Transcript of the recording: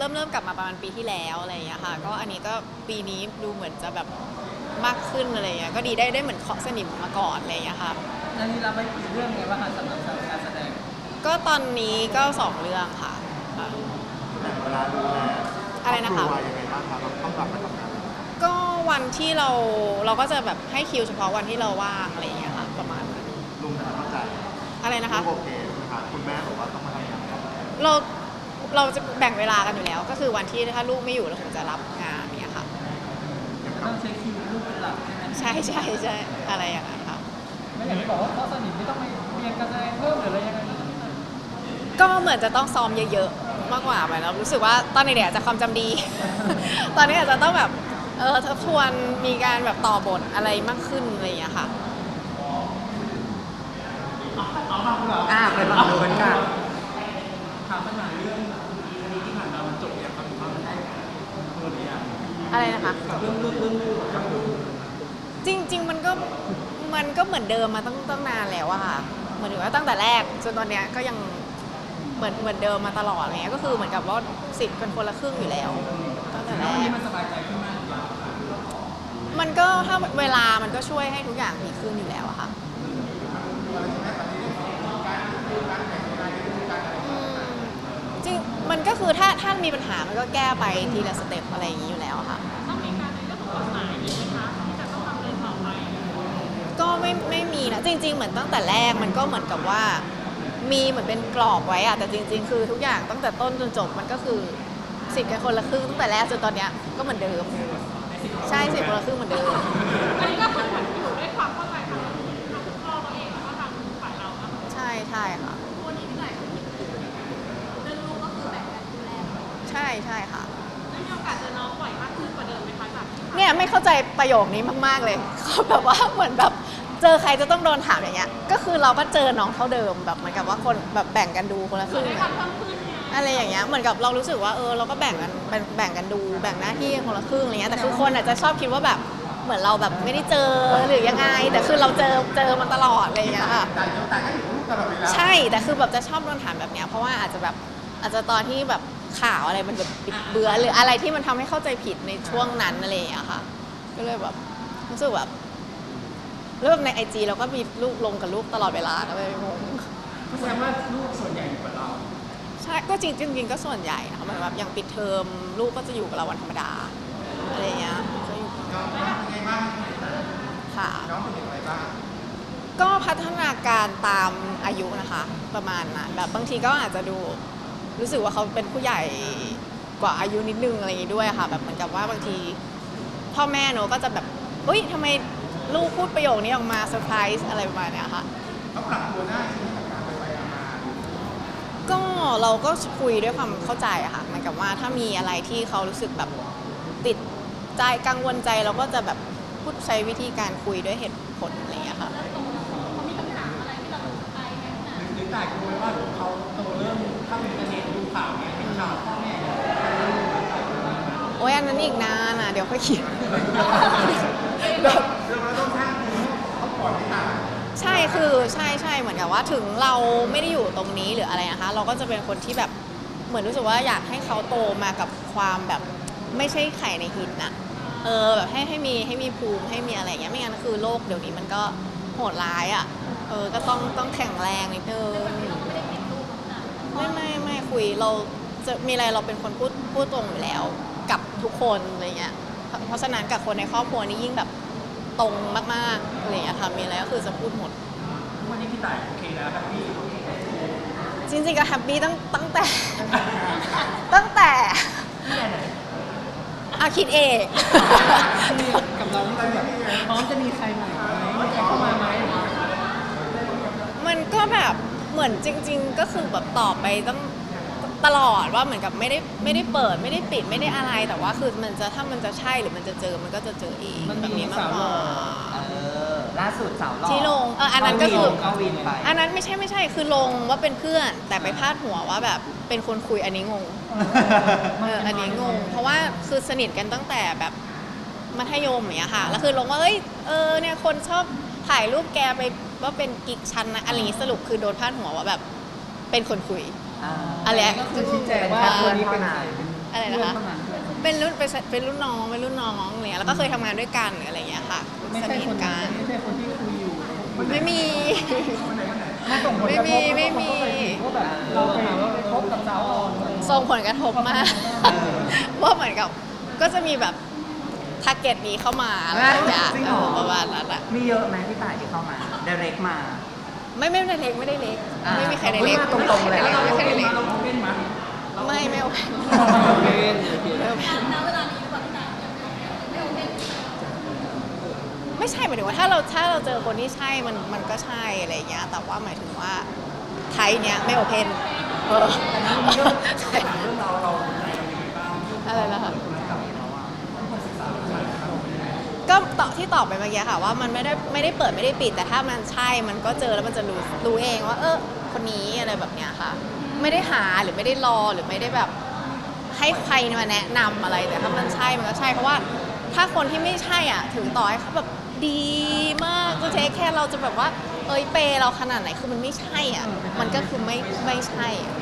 เริ่มเริ่มกลับมาประมาณปีที่แล้วอะไรอย่างเงี้ยค่ะ ก็อันนี้ก็ปีนี้ดูเหมือนจะแบบมากขึ้นอะไรอย่างเงี้ยก็ดีได้ได้เหมือนเคาะสนิมมาก่อนอะไรอย่างเงี้ยค่ะแล้วนี้เราไม่มีเรื่องไงบ้างสำหรับการแสดงก็ตอนนี้ก็สองเรื่องค่ะ แต่เวลาดูแลอะไรนะคะต้องกลับมาทำงานก็วันที่เราเราก็จะแบบให้คิวเฉพาะวันที่เราว่างอะไรอย่างเงี้ยค่ะประมาณนั้นลุงแต่เข้าใจอะไรนะคะโอเคคุณแม่บอกว่าต้องมาทำงานเรา เราจะแบ่งเวลากันอยู่แล้ว ก็คือวันที่ถ้าลูกไม่อยู่เราคงจะรับงานเนี่ยค่ะจะต้องใช้คิวลูกเป็นหลักใช่ไหมใช่ใช่ใช่อะไรอย่างนั้นค่ะ ไม่อย่างที่บอกว่าข้อสนิทไม่ต้องไปเรียนการแสดงเพิ่มหรืออะไรยังไงก็เหมือนจะต้องซ้อมเยอะๆ มากกว่าไปแล้วรู้สึกว่าตอนเด็กๆอาจจะความจำดี ตอนนี้อาจจะต้องแบบเออทบทวนมีการแบบต่อบทอะไรมากขึ้นอะไรอย่างเงี้ยค่ะ อ่าเป็นฝั่งนู้นค่ะ ถามปัญหาเรื่อง อะไรนะคะกับเรื่องเรื่องเรื่องลูกกับลูกจริง ๆ มันก็มันก็เหมือนเดิมมาตั้งตั้งนานแล้วอะค่ะเหมือนถึงว่าตั้งแต่แรกจนตอนเนี้ยก็ยังเหมือนเหมือนเดิมมาตลอดอะไรเงี้ยก็คือเหมือนกับว่าสิทธิ์เป็นคนละครึ่งอยู่แล้วตั้งแต่แรแล้ววันนี้กมันสบายใจขึ้นมากหรือยังมันก็ถ้าเวลามันก็ช่วยให้ทุกอย่างดีขึ้นอยู่แล้วอะค่ะอืมจริงมันก็คือถ้าถ้ามีปัญหามันก็แก้ไปทีละสเต็ปอะไรอย่างนี้อยู่แล้วอะค่ะ ไม่ไม่มีนะจริง ๆ เหมือนตั้งแต่แรกมันก็เหมือนกับว่า มีเหมือนเป็นกรอบไว้อะแต่จริง ๆ คือทุกอย่างตั้งแต่ต้นจนจบมันก็คือสิทธิ์กันคนละครึ่งตั้งแต่แรกจนตอนเนี้ยก็เหมือนเดิม ใช่สิทธิ์คนละครึ่งเหมือนเดิม อันนี้ก็คือเหมือนอยู่ด้วยความเข้าใจของทางคุณพ่อเราเองแล้วก็ทางฝ่ายเราอะใช่ใช่ค่ะวันนี้พี่ไหนก็คิดเรื่องลูกก็คือแบ่งกันดูแลใช่ใช่ค่ะ ได้มีโอกาสเจอน้องบ่อยมากขึ้นกว่าเดิมไหมคะจากที่ผ่านเนี่ยไม่เข้าใจประโยคนี้มาก ๆ เลยเขาแบบว่าเหมือนแบบ เจอใครจะต้องโดนถามอย่างเงี้ย ก็คือเราก็เจอน้องเท่าเดิมแบบเหมือนกับว่าคนแบบแบ่งกันดูคนละครึ่งได้อะทำเพิ่มขึ้นไงอะไรอย่างเงี้ย เหมือนกับเรารู้สึกว่าเออเราก็แบ่งกันแบ่งแบ่งกันดูแบ่งหน้าที่คนละครึ่งอะไรเงี้ย แต่คือคนอาจจะชอบคิดว่าแบบเหมือนเราแบบไม่ได้เจอหรือยังไง แต่คือเราเจอเจอมันตลอดอะไรอย่างเงี้ยค่ะแต่ยังแต่ก็อยู่กับลูกตลอดเวลาใช่แต่คือแบบจะชอบโดนถามแบบเนี้ยเพราะว่าอาจจะแบบอาจจะตอนที่แบบข่าวอะไรมันแบบบิดเบือนหรืออะไรที่มันทำให้เข้าใจผิดในช่วงนั้นอะไรอย่างเงี้ยค่ะ ก็เลยแบบรู้สึกแบบ แล้วแบบในไอจีเราก็มีลูกลงกับลูกตลอดเวลาก็เลยงงแสดงว่าลูกส่วนใหญ่อยู่กับเรา ใช่ก็จริงจริงๆก็ส่วนใหญ่นะคะเหมือนแบบอย่างปิดเทอมลูกก็จะอยู่กับเราวันธรรมดาอะไรอย่างเงี้ยก็อยู่น้องเป็นไงบ้างค่ะ น้องเป็นยังไงบ้าง ก็พัฒนาการตามอายุนะคะประมาณนั้นแบบบางทีก็อาจจะดูรู้สึกว่าเขาเป็นผู้ใหญ่กว่าอายุนิดนึงอะไรอย่างงี้ด้วยค่ะ แบบเหมือนกับว่าบางที พ่อแม่เนอะก็จะแบบอุ้ยทำไม ลูกพูดประโยคนี้ออกมาเซอร์ไพรส์อะไรประมาณเนี้ยค่ะ เขาปรับตัวได้ใช่ไหมกับการไปไปมา ก็เราก็คุยด้วยความเข้าใจอะค่ะเหมือนกับว่าถ้ามีอะไรที่เขารู้สึกแบบติดใจกังวลใจเราก็จะแบบพูดใช้วิธีการคุยด้วยเหตุผลอะไรอย่างเงี้ยค่ะเขามีปัญหาอะไรที่เราไปไหมนะหรือแต่กลัวว่าเขาโตเริ่มเข้าอินเทอร์เน็ตดูข่าวเนี่ยเห็นข่าวพ่อแม่โอ้ยอันนั้นอีกนานอะ เดี๋ยวค่อยคิด ก่อนไม่ตายใช่คือใช่ใช่เหมือนกับว่าถึงเราไม่ได้อยู่ตรงนี้หรืออะไรนะคะ เราก็จะเป็นคนที่แบบเหมือนรู้สึกว่าอยากให้เขาโตมากับความแบบไม่ใช่ไข่ในหินอะเออแบบให้ให้มีให้มีภูมิให้มีอะไรอย่างเงี้ยไม่งั้นคือโลกเดี๋ยวนี้มันก็โหดร้ายอะเออก็ต้องต้องแข็งแรงนิดนึงไม่ไม่ไม่ไม่คุยเราจะมีอะไรเราเป็นคนพูดพูดตรงอยู่แล้ว กับทุกคนอะไรเงี้ยเพราะเพราะฉะนั้นกับคนในครอบครัวนี่ยิ่งแบบ ตรงมากๆอะไรเงี้ยค่ะมีอะไรก็คือจะพูดหมด วันนี้พี่ต่ายโอเคแล้วครับพี่จริงๆก็แฮปปี้ตั้งตั้งแต่ ตั้งแต่พี่ไหนอาคิดเองมีกับเราที่แบบพร้อมจะมีใครใหม่ไหมมีใครเข้ามาไหมมันก็แบบเหมือนจริง ๆ ก็คือแบบตอบไปต้อง ตลอดว่าเหมือนกับไม่ได้ไม่ได้เปิดไม่ได้ปิดไม่ได้อะไรแต่ว่าคือมันจะถ้ามันจะใช่หรือมันจะเจอมันก็จะเจอเองมันแบบมีนี้มากสาวกหล่ว่า อเออล่าสุดสาวหล่อที่ลงเอออันนั้นก็คือเอาวินไปอันนั้นไม่ใช่ไม่ใช่คือลงว่าเป็นเพื่อน แต่ไปพาดหัวว่าแบบเป็นคนคุยอันนี้งงเอออันนี้งง เพราะว่าคือสนิทกันตั้งแต่แบบมัธยมอย่างเงี้ยค่ะแล้วคือลงว่าเอ้ยเออเนี่ยคนชอบถ่ายรูปแกไปว่าเป็นกิ๊กชันนะอะไรอย่างงี้สรุปคือโดนพาดหัวว่าแบบเป็นคนคุย อ่าอะไร ก็คือชี้แจงว่าเป็นแค่คนนี้เป็นเพื่อนเท่านั้นอะไรนะคะเพื่อนเท่านั้นเป็นรุ่นเป็นเป็นรุ่นน้องเป็นรุ่นน้องอะไรเงี้ยแล้วก็เคยทำงานด้วยกันอะไรเงี้ยค่ะไม่สใช่นิทคนกันไม่ใช่คนที่คุยอยู่ไม่มีมาส่งผลกระทบไม่มีไม่มี ว่าแบบเราไปไปคบกับสาวอ่อนส่งผลกระทบมากว่าเหมือนกับก็จะมีแบบทาร์เก็ตนี้เข้ามาอะไรอย่างเงี้ยจริงเอเหรออประมาณนั้นอะมีเยอะไหมพี่ต่ายที่เข้ามา direct มา ไม่ไม่ได้เล็กไม่ได้เล็กอ่าไม่มีใครได้เล็กเฮ้ยมาตรงๆเลยไม่เรามีใครเล่ได้นเล็กมาเราเล่นมาไม่ไม่โอเคเล่นณเวลานี้แบบไหนไม่โอเคไม่ใช่หมายถึงว่าถ้าเราถ้าเราเจอคนที่ใช่มันมันก็ใช่อะไรอย่างเงี้ย แต่ว่าหมายถึงว่าไทยเนี้ยไม่โอเพนเออเรื่องเราเราใจเรายังไงบ้างอะไรนะคะก็ ตอบที่ตอบไปเมื่อกี้ค่ะว่ามันไม่ได้ไม่ได้เปิดไม่ได้ปิด แต่ถ้ามันใช่มันก็เจอแล้วมันจะรู้รู้เองว่า เออคนนี้อะไรแบบเนี้ยค่ะ ไม่ได้หาหรือไม่ได้รอหรือไม่ได้แบบ ให้ใครมาแนะนำอะไรแต่ถ้ามันใช่มันก็ใช่เพราะว่า ถ้าคนที่ไม่ใช่อะถึงต่อให้เขาแบบดีมากจะเทคแค่เราจะแบบว่า เอ้ยเปย์เราขนาดไหนคือมันไม่ใช่อะมันก็คือไม่ไม่ใช่อะ